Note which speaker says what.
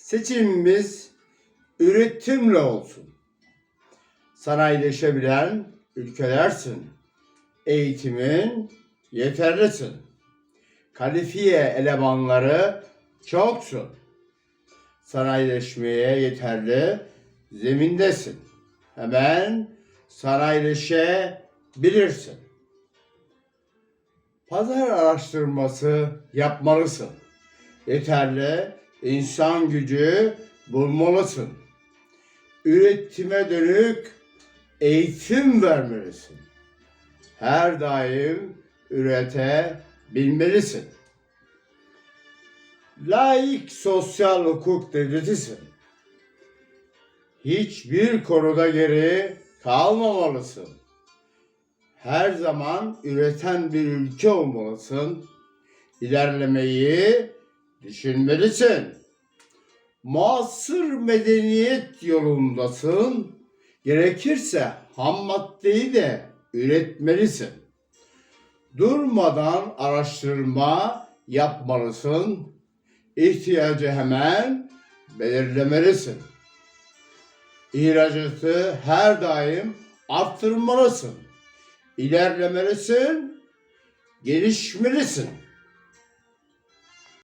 Speaker 1: Seçimimiz üretimle olsun. Sanayileşebilen ülkelersin. Eğitimin yeterlisin. Kalifiye elemanları çoksun. Sanayileşmeye yeterli zemindesin. Hemen sanayileşebilirsin. Pazar araştırması yapmalısın. Yeterli insan gücü bulmalısın. Üretime dönük eğitim vermelisin. Her daim üretebilmelisin. Laik sosyal hukuk devletisin. Hiçbir konuda geri kalmamalısın. Her zaman üreten bir ülke olmalısın. İlerlemeyi düşünmelisin. Muasır medeniyet yolundasın. Gerekirse ham maddeyi de üretmelisin. Durmadan araştırma yapmalısın. İhtiyacı hemen belirlemelisin. İhracatı her daim arttırmalısın. İlerlemelisin, gelişmelisin.